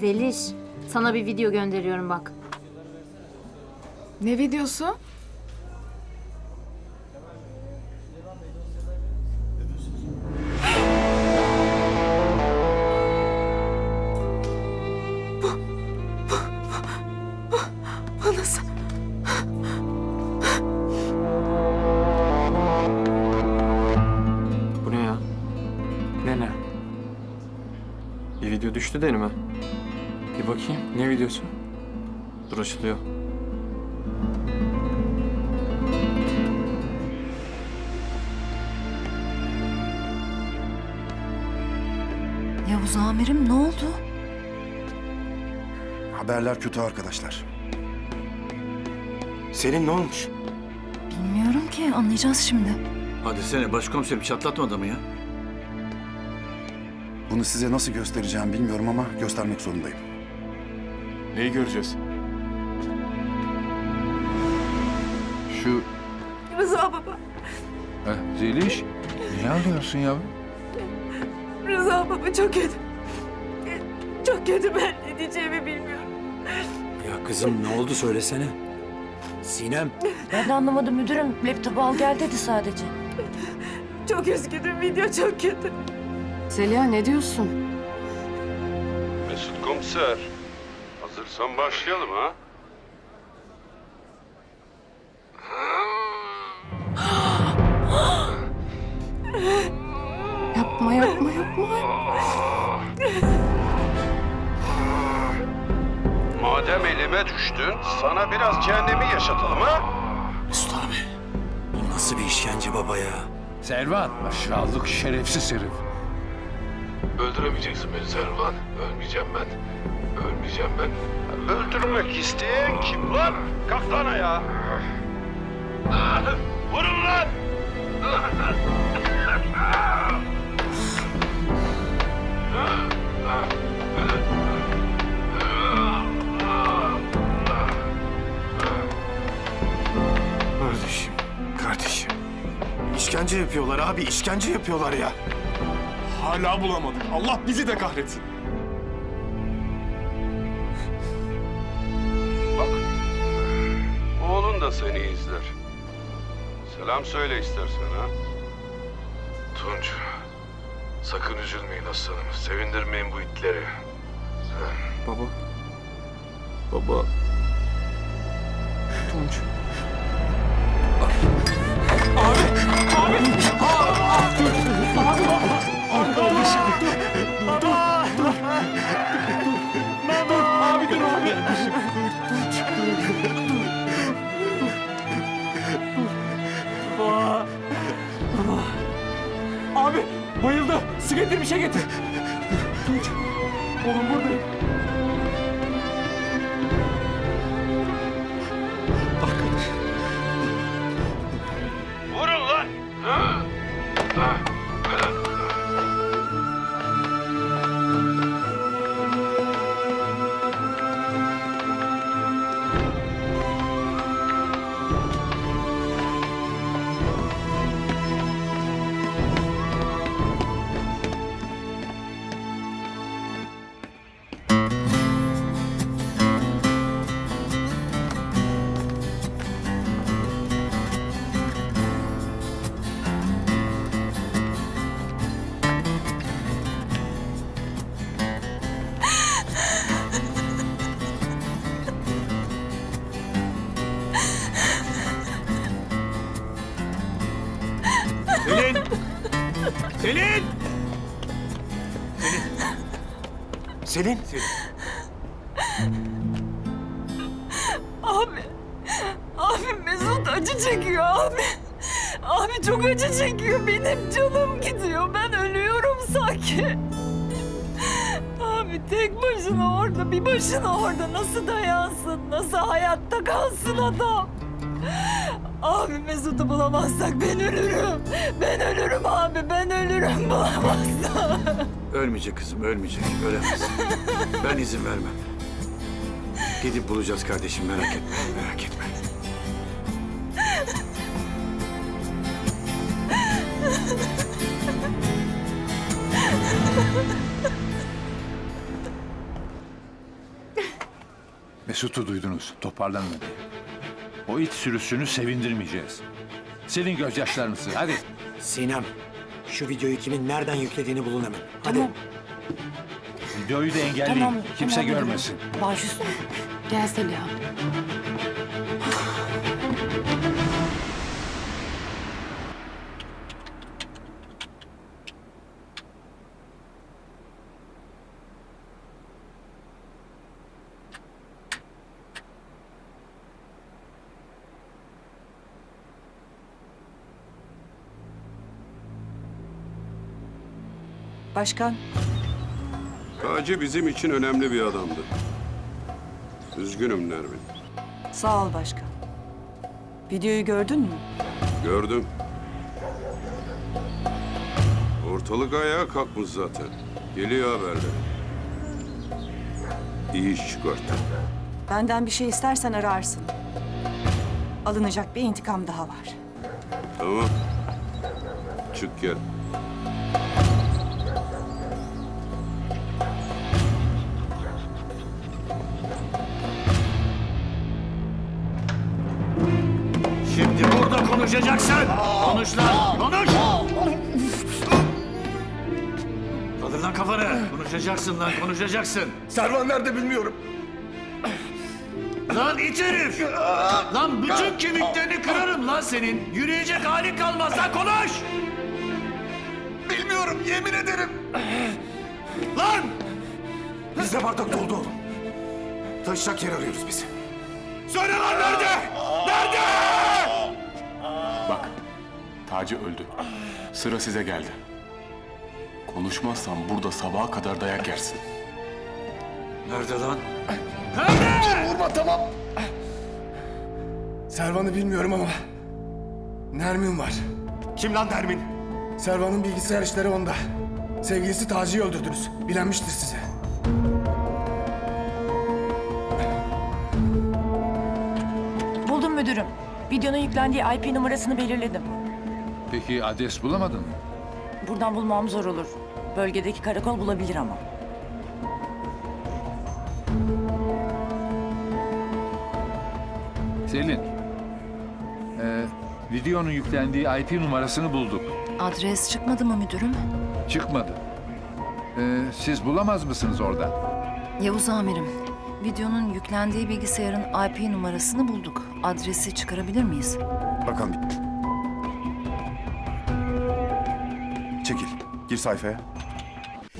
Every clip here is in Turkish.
Zeliş, sana bir video gönderiyorum bak. Ne videosu? Bu nasıl? Bu ne ya? Ne ne? Bir video düştü de elime. Bir bakayım. Ne videosu? Dur açılıyor. Yavuz amirim ne oldu? Haberler kötü arkadaşlar. Selin ne olmuş? Bilmiyorum ki anlayacağız şimdi. Hadi sene başkomiserim çatlatmadı mı ya? Bunu size nasıl göstereceğim bilmiyorum ama göstermek zorundayım. Neyi göreceğiz? Şu Rıza baba. Heh, Zeliş, niye ağlıyorsun yavrum? Rıza baba çok kötü. Çok kötü ben ne diyeceğimi bilmiyorum. Ya kızım ne oldu söylesene. Sinem. Ben de anlamadım müdürüm. Laptopu al gel dedi sadece. Çok üzgünüm video çok kötü. Zeliha ne diyorsun? Mesut komiser. Hazırsan başlayalım ha. Yapma yapma yapma. Madem elime düştün, sana biraz cehennemi yaşatalım ha. Mesut abi. Bu nasıl bir işkence baba ya? Selvan, aşağılık şerefsiz herif. Öldüremeyeceksin beni Servan. Ölmeyeceğim ben. Ölmeyeceğim ben. Öldürmek isteyen kim lan? Kalk lan ayağa. Vurun lan! kardeşim, kardeşim. İşkence yapıyorlar abi, işkence yapıyorlar ya. Hala bulamadık. Allah bizi de kahretsin. Da seni izler. Selam söyle istersen ha. Tunç. Sakın üzülmeyin aslanım. Sevindirmeyin bu itleri. Baba. Baba. Tunç. Abi, bayıldı. Su getir, bir şey getir. Tunç, oğlum buradayım. Selin! Selin, Abi. Abi Mesut acı çekiyor abi. Abi çok acı çekiyor. Benim canım gidiyor. Ben ölüyorum sanki. Abi tek başına orada, bir başına orada nasıl dayansın? Nasıl hayatta kalsın adam? Abi Mesut'u bulamazsak ben ölürüm. Ben ölürüm abi, ben ölürüm bulamazsak. Ölmeyecek kızım ölmeyecek. Ölemez. Ben izin vermem. Gidip bulacağız kardeşim merak etme. Merak etme. Mesut'u duydunuz. Toparlanmadı. O it sürüsünü sevindirmeyeceğiz. Silin gözyaşlarınızı. Hadi. Sinem, şu videoyu kimin nereden yüklediğini bulun hemen. Hadi. Tamam. Videoyu da engelleyin. Tamam. Kimse tamam görmesin. Baş üstüne. Gel Zeliha. Başkan, Taci bizim için önemli bir adamdı. Üzgünüm Nermin. sağ ol başkan. Videoyu gördün mü? Gördüm. Ortalık ayağa kalkmış zaten. Geliyor haberler. İyi iş çıkarttı. Benden bir şey istersen ararsın. Alınacak bir intikam daha var. Tamam. Çık gel. Konuşacaksın. Konuş lan. Konuş. Kaldır lan kafanı. Konuşacaksın lan konuşacaksın. Servan nerede bilmiyorum. Lan it herif. Lan bütün kemiklerini kırarım lan senin. Yürüyecek halin kalmaz lan konuş. Bilmiyorum yemin ederim. Lan. Bizde bardak doldu oğlum. Taşacak yer arıyoruz biz. Söyle lan nerede? Nerede? Bak, Taci öldü. Sıra size geldi. Konuşmazsan burada sabaha kadar dayak yersin. Nerede lan? Vurma tamam. Servan'ı bilmiyorum ama Nermin var. Kim lan Nermin? Servan'ın bilgisayar işleri onda. Sevgilisi Taci'yi öldürdünüz. Bilenmiştir size. Buldum müdürüm. Videonun yüklendiği IP numarasını belirledim. Peki adres bulamadın mı? Buradan bulmam zor olur. Bölgedeki karakol bulabilir ama. Selin. Ee, videonun yüklendiği IP numarasını bulduk. Adres çıkmadı mı müdürüm? Çıkmadı. Ee, siz bulamaz mısınız oradan? Yavuz amirim. Videonun yüklendiği bilgisayarın IP numarasını bulduk. Adresi çıkarabilir miyiz? Bakalım. Çekil. Gir sayfaya.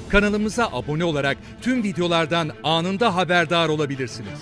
Kanalımıza abone olarak tüm videolardan anında haberdar olabilirsiniz.